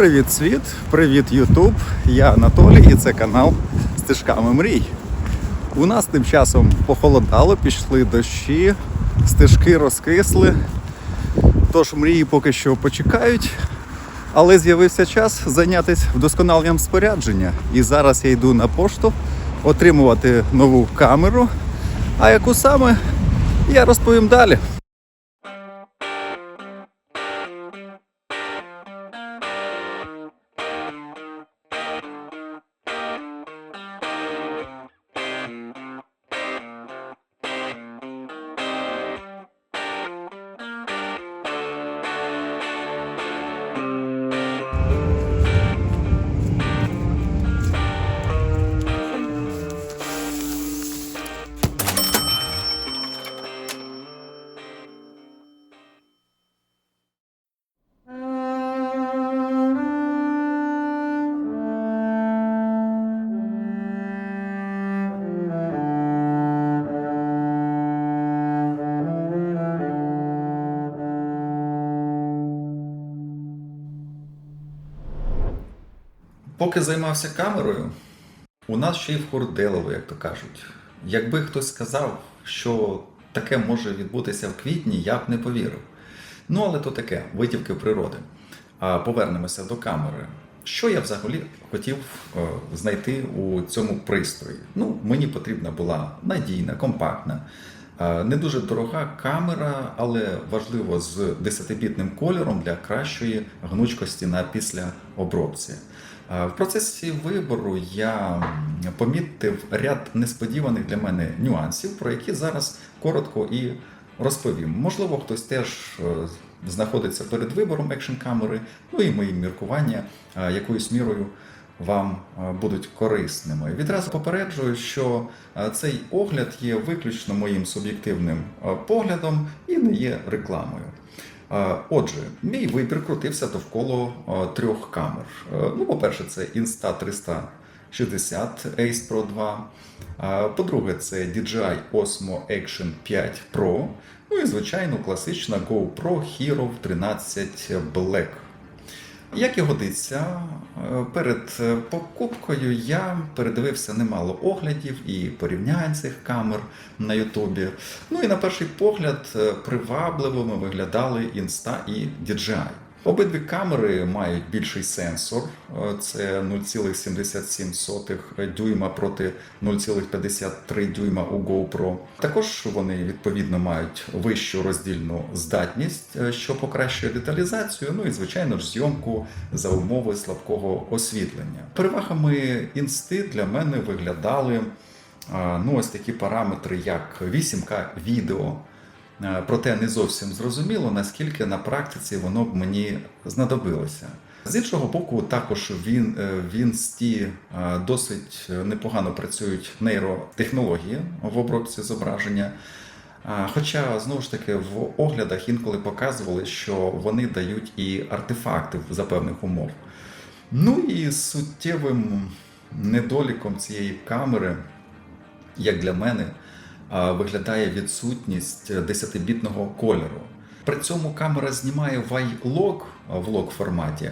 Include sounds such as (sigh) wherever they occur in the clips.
Привіт, світ! Привіт, Ютуб! Я Анатолій і це канал Стежками мрій. У нас тим часом похолодало, пішли дощі, стежки розкисли. Тож мрії поки що почекають. Але з'явився час зайнятися вдосконаленням спорядження. І зараз я йду на пошту отримувати нову камеру. А яку саме я розповім далі. Поки займався камерою, у нас ще й вхурделило, як то кажуть. Якби хтось сказав, що таке може відбутися в квітні, я б не повірив. Ну, але то таке, витівки природи. А повернемося до камери. Що я взагалі хотів е, знайти у цьому пристрої? Ну, мені потрібна була надійна, компактна, не дуже дорога камера, але важливо з 10-бітним кольором для кращої гнучкості на післяобробці. Е, В процесі вибору я помітив ряд несподіваних для мене нюансів, про які зараз коротко і розповім. Можливо, хтось теж е, знаходиться перед вибором екшн камери, ну і мої міркування е, якоюсь мірою вам е, будуть корисними. Відразу попереджую, що е, цей огляд є виключно моїм суб'єктивним е, поглядом і не є рекламою. Отже, мій вибір крутився довкола трьох камер. Ну, по-перше, це Insta 360 Ace Pro 2. Е, По-друге, це DJI Osmo Action 5 Pro. Ну і, звичайно, класична GoPro Hero 13 Black. Як і годиться, е, перед е, покупкою я передивився немало оглядів і порівнянь цих камер на Ютубі. Ну і на перший погляд е, привабливими виглядали Insta і DJI. Обидві камери мають більший сенсор, е, це 0,77 дюйма проти 0,53 дюйма у GoPro. Також вони відповідно мають вищу роздільну здатність, е, що покращує деталізацію, ну і звичайно ж зйомку за умови слабкого освітлення. Перевагами інсти для мене виглядали ну, ось такі параметри, як 8К відео. Е, Проте не зовсім зрозуміло, наскільки на практиці воно б мені знадобилося. З іншого боку, також він, е, в Інсті е, досить непогано працюють нейротехнології в обробці зображення. Хоча, знову ж таки, в оглядах інколи показували, що вони дають і артефакти за певних умов. Ну і суттєвим недоліком цієї камери, як для мене, виглядає відсутність 10-бітного кольору. При цьому камера знімає в iLog в лог форматі.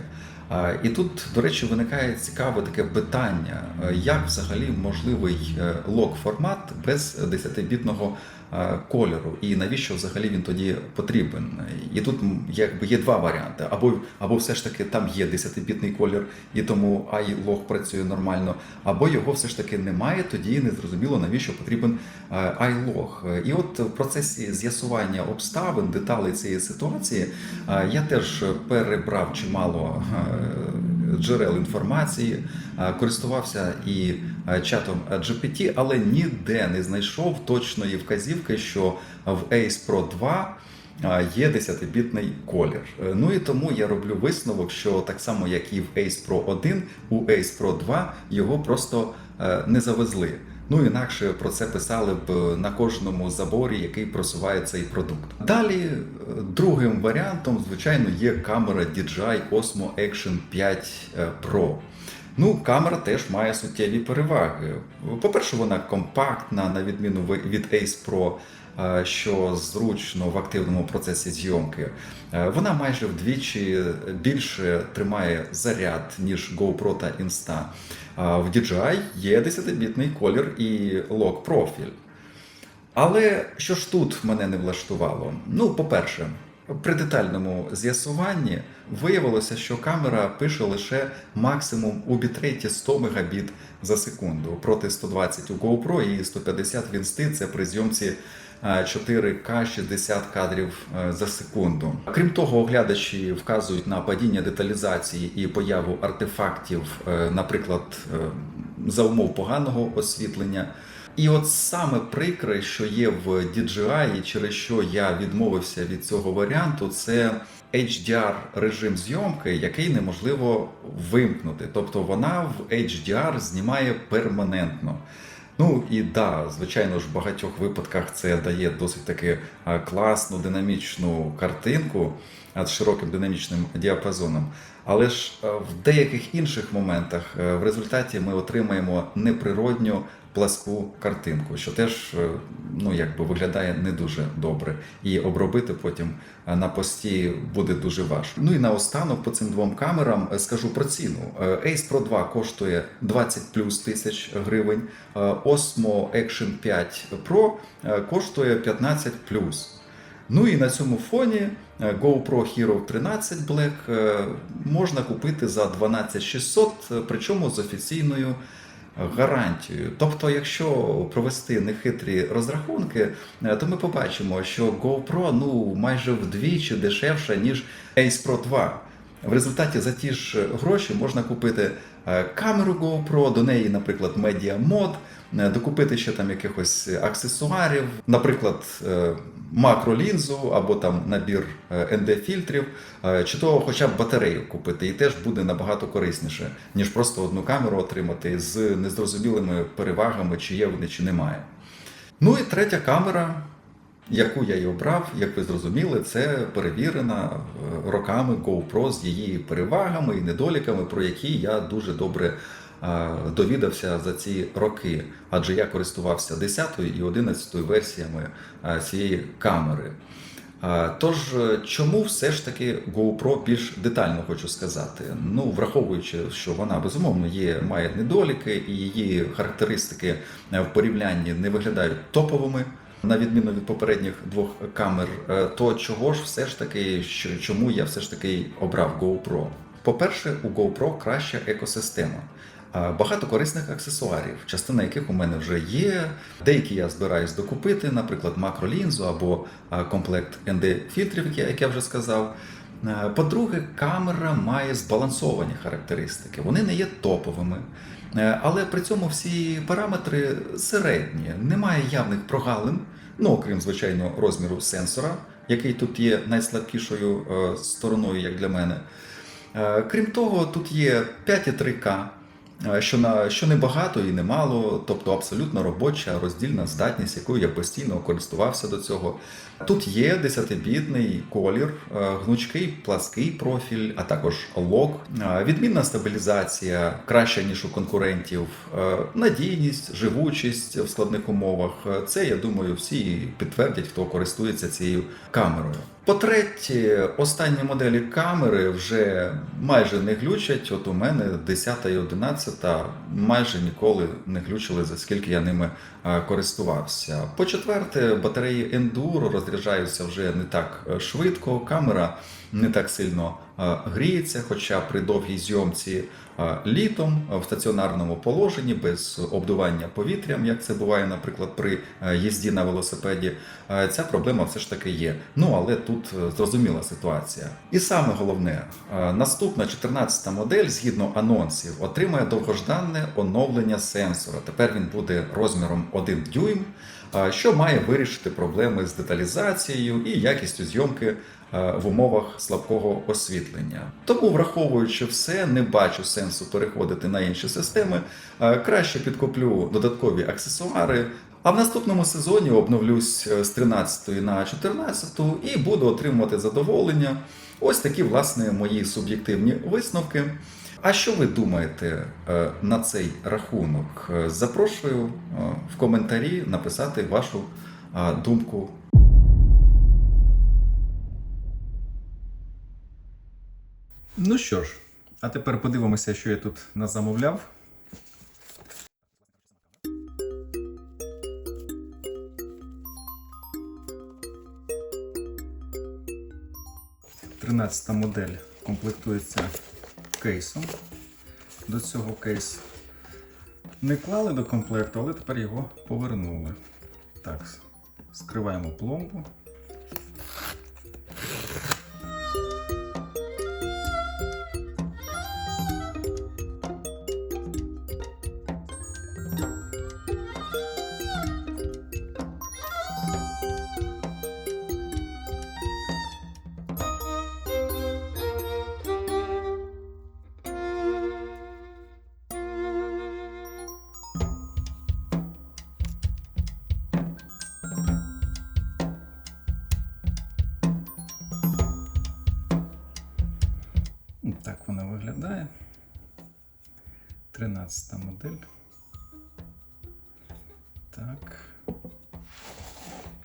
І тут, до речі, виникає цікаве таке питання: як взагалі можливий е, лог формат без 10-бітного е, кольору, і навіщо взагалі він тоді потрібен? І тут якби є два варіанти: або, або все ж таки там є 10-бітний колір, і тому iLog працює нормально, або його все ж таки немає, тоді не зрозуміло, навіщо потрібен е, iLog. І от в процесі з'ясування обставин, деталей цієї ситуації, е, я теж перебрав чимало е, джерел інформації, користувався і чатом GPT, але ніде не знайшов точної вказівки, що в Ace Pro 2 є 10-бітний колір. Е, Ну і тому я роблю висновок, що так само, як і в Ace Pro 1, у Ace Pro 2 його просто е, не завезли. Ну інакше про це писали б на кожному заборі, який просуває цей продукт. Далі е, другим варіантом, звичайно, є камера DJI Osmo Action 5 Pro. Ну, камера теж має суттєві переваги. По-перше, вона компактна, на відміну від Ace Pro, е, що зручно в активному процесі зйомки. Е, Вона майже вдвічі більше тримає заряд, ніж GoPro та Insta. В DJI є 10-бітний колір і лок профіль. Але що ж тут мене не влаштувало? Ну, по-перше, при детальному з'ясуванні виявилося, що камера пише лише максимум у бітрейті 100 Мбіт за секунду проти 120 у GoPro і 150 в Insta, це при зйомці е, 4К 60 кадрів е, за секунду. Крім того, оглядачі вказують на падіння деталізації і появу артефактів, е, наприклад, е, за умов поганого освітлення. І от саме прикре, що є в DJI, і через що я відмовився від цього варіанту, це HDR режим зйомки, який неможливо вимкнути. Тобто вона в HDR знімає перманентно. Ну і да, звичайно ж, в багатьох випадках це дає досить таки класну динамічну картинку з широким динамічним діапазоном. Але ж в деяких інших моментах е, в результаті ми отримаємо неприродню пласку картинку, що теж е, ну, якби виглядає не дуже добре. І обробити потім е, на пості буде дуже важко. Ну і наостанок по цим двом камерам е, скажу про ціну. Ace Pro 2 коштує 20 плюс тисяч гривень. Osmo Action 5 Pro коштує 15 плюс. Ну і на цьому фоні GoPro Hero 13 Black можна купити за 12600, е, причому з офіційною гарантією. Тобто, якщо провести нехитрі розрахунки, е, то ми побачимо, що GoPro ну майже вдвічі дешевше ніж Ace Pro 2. В результаті за ті ж гроші можна купити камеру GoPro, до неї, наприклад, е, докупити ще там якихось аксесуарів, наприклад, е, макролінзу або там набір ND-фільтрів, е, чи то хоча б батарею купити, і теж буде набагато корисніше, ніж просто одну камеру отримати з незрозумілими перевагами, чи є вони, чи немає. Ну і третя камера, яку я і обрав, як ви зрозуміли, це перевірена е, роками GoPro з її перевагами і недоліками, про які я дуже добре е, довідався за ці роки, адже я користувався 10 і 11 версіями е, цієї камери. Тож, чому все ж таки GoPro більш детально хочу сказати? Ну, враховуючи, що вона безумовно є, має недоліки, і її характеристики в порівнянні не виглядають топовими. На відміну від попередніх двох камер, е, то чого ж все ж таки, чому я все ж таки обрав GoPro? По-перше, у GoPro краща екосистема. Багато корисних аксесуарів, частина яких у мене вже є. Деякі я збираюсь докупити, наприклад, макролінзу або комплект ND-фільтрів, як я- вже сказав. Е, По-друге, камера має збалансовані характеристики. Вони не є топовими, але при цьому всі параметри середні. Немає явних прогалин, ну окрім звичайно розміру сенсора, який тут є найслабкішою е, стороною, як для мене. Е, Крім того, тут є 5,3К, е, що на що не багато і не мало, тобто абсолютно робоча роздільна здатність, якою я постійно користувався до цього. Тут є 10-бітний колір, е, гнучкий плаский профіль, а також лок, Е, відмінна стабілізація, краща ніж у конкурентів, е, надійність, живучість в складних умовах. Це я думаю, всі підтвердять, хто користується цією камерою. По-третє, останні моделі камери вже майже не глючать. От у мене 10 і 11 майже ніколи не глючили, за скільки я ними користувався. По-четверте, батареї Enduro розряджаються вже не так е, швидко. Камера не так сильно е, гріється, хоча при довгій зйомці е, літом в стаціонарному положенні без обдування повітрям, як це буває, наприклад, при їзді на велосипеді, ця проблема все ж таки є. Ну але тут зрозуміла ситуація. І саме головне, наступна 14 модель, згідно анонсів, отримає довгожданне оновлення сенсора. Тепер він буде розміром 1 дюйм, що має вирішити проблеми з деталізацією і якістю зйомки е, в умовах слабкого освітлення. Тому, враховуючи все, не бачу сенсу переходити на інші системи. Е, Краще підкуплю додаткові аксесуари. А в наступному сезоні обновлюсь е, з 13 на 14 і буду отримувати задоволення. Ось такі, власне, мої суб'єктивні висновки. А що ви думаєте е, на цей рахунок? Е, Запрошую е, в коментарі написати вашу думку. Ну що ж, а тепер подивимося, що я тут назамовляв. Тринадцята модель комплектується кейсом. До цього кейс не клали до комплекту, але тепер його повернули. Так, скриваємо пломбу. 13 модель. Так.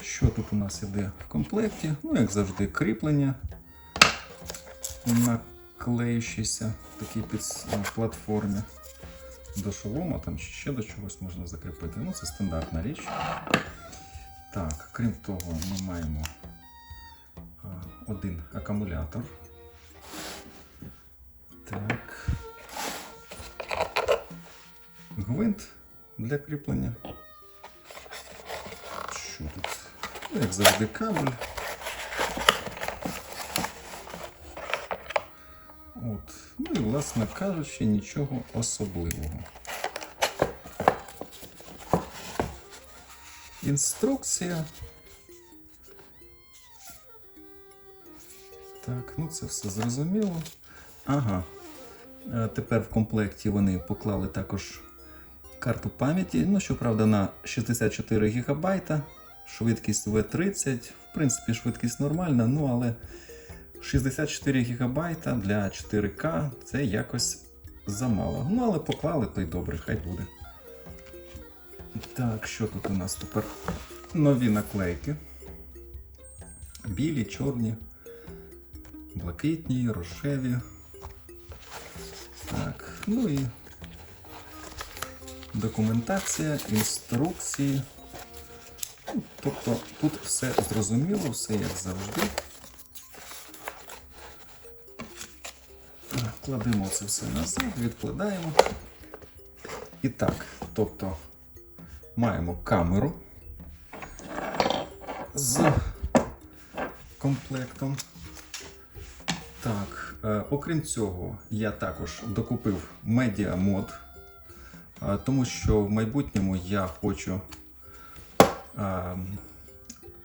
Що тут у нас іде в комплекті? Ну, як завжди, кріплення наклеюючіся в такій під платформі. До шолома там чи ще до чогось можна закріпити. Ну, це стандартна річ. Так, крім того, ми маємо один акумулятор. Так. Гвинт для кріплення. Що тут? Ну, Як завжди, кабель. От. Ну і, власне кажучи, нічого особливого. Інструкція. Так, ну це все зрозуміло. Ага. Е, Тепер в комплекті вони поклали також карту пам'яті. Ну, щоправда, на 64 ГБ, швидкість V30. В принципі, швидкість нормальна, ну але 64 ГБ для 4К це якось замало. Ну, але поклали, то й добре, хай буде. Так, що тут у нас тепер? Нові наклейки. Білі, чорні, блакитні, рожеві. Так, ну і документація, інструкції. Ну, Тобто тут все зрозуміло, все як завжди. Кладемо це все назад, відкладаємо. І так, тобто маємо камеру з комплектом. Так, е, окрім цього, я також докупив медіамод, тому що в майбутньому я хочу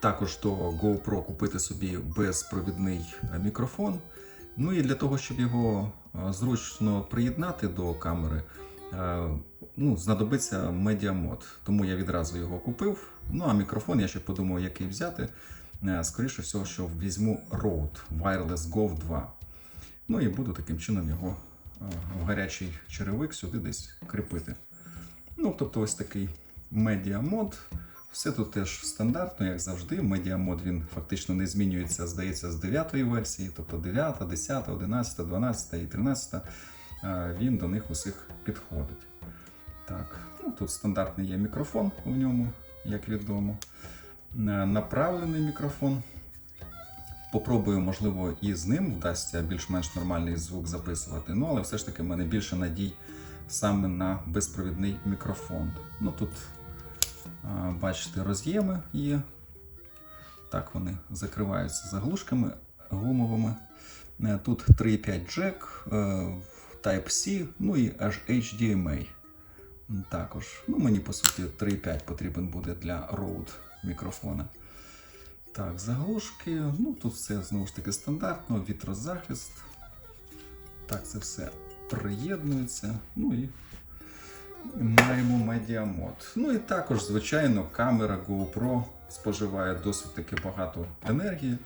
також до GoPro купити собі безпровідний е, мікрофон. Ну і для того, щоб його е, зручно приєднати до камери, е, ну, знадобиться медіамод. Тому я відразу його купив. Ну а мікрофон я ще подумав, який взяти. Скоріше всього, що візьму Rode Wireless Go 2. Ну і буду таким чином його в гарячий черевик сюди десь кріпити. Ну, тобто, ось такий медіамод. Все тут теж стандартно, як завжди. Медіамод він фактично не змінюється, здається, з 9 версії, тобто 9, 10, 11, 12 і 13. е, Він до них усіх підходить. Так, ну тут стандартний є мікрофон у ньому, як відомо. Е, Направлений мікрофон. Попробую, можливо, і з ним вдасться більш-менш нормальний звук записувати. Ну, але все ж таки в мене більше надій саме на безпровідний мікрофон. Ну тут, бачите, роз'єми є. Так вони закриваються заглушками гумовими. Е, Тут 3.5 джек, е, Type-C, ну і аж HDMI. Також. Ну, мені по суті 3.5 потрібен буде для Rode мікрофона. Так, заглушки. Ну, тут все знову ж таки стандартно, вітрозахист. Так, це все приєднується. Ну і маємо медіамод. Ну і також, звичайно, камера GoPro споживає досить таки багато енергії.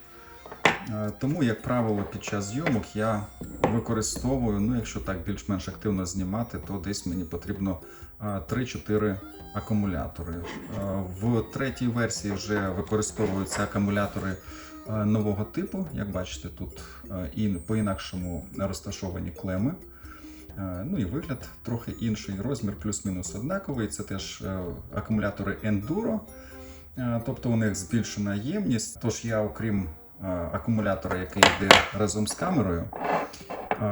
Е, Тому, як правило, під час зйомок я використовую, ну, якщо так більш-менш активно знімати, то десь мені потрібно е, 3-4 акумулятори. Е, В третій версії вже використовуються акумулятори е, нового типу. Як бачите, тут е, і по-інакшому розташовані клеми. Е, Ну і вигляд трохи інший, розмір плюс-мінус однаковий. Це теж е, акумулятори Enduro. Е, Тобто у них збільшена ємність. Тож я, окрім акумулятора, який йде разом з камерою,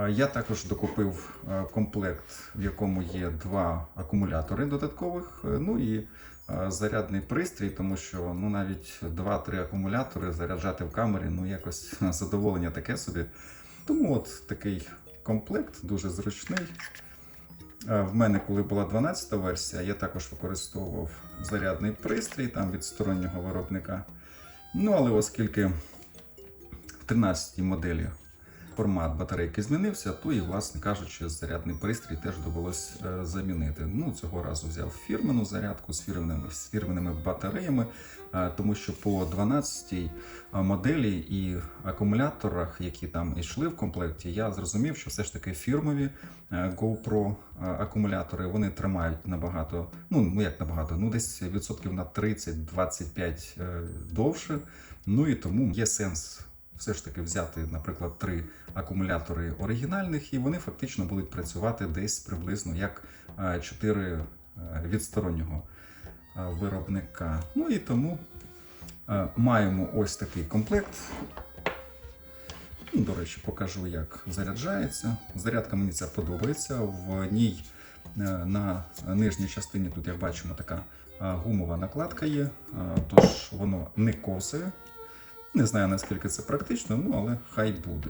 я також докупив комплект, в якому є два акумулятори додаткових. Ну і зарядний пристрій, тому що ну навіть 2-3 акумулятори заряджати в камері, ну якось (laughs) задоволення таке собі. Тому от такий комплект дуже зручний. Е, В мене, коли була 12-та версія, я також використовував зарядний пристрій там від стороннього виробника. Ну, але оскільки в 13-й моделі формат батарейки змінився, то і, власне кажучи, зарядний пристрій теж довелось е, замінити. Ну, цього разу взяв фірмену зарядку з фірменними, з фірменними батареями, е, тому що по 12 моделі і акумуляторах, які там йшли в комплекті, я зрозумів, що все ж таки фірмові е, GoPro е, акумулятори вони тримають набагато, ну ну, як набагато, ну десь відсотків на 30-25 е, довше. Ну і тому є сенс все ж таки взяти, наприклад, три акумулятори оригінальних, і вони фактично будуть працювати десь приблизно як е, чотири е, від стороннього е, виробника. Ну і тому е, маємо ось такий комплект. Ну, До речі, покажу, як заряджається. Зарядка мені ця подобається. В ній е, на нижній частині, тут, як бачимо, така е, гумова накладка є, е, тож воно не косає. Не знаю, наскільки це практично, ну але хай буде.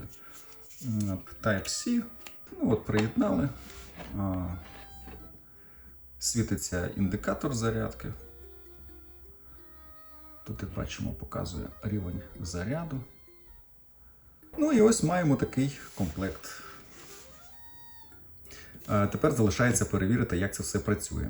Type-C. Ну от приєднали. Світиться індикатор зарядки. Тут, як бачимо, показує рівень заряду. Ну і ось маємо такий комплект. Тепер залишається перевірити, як це все працює.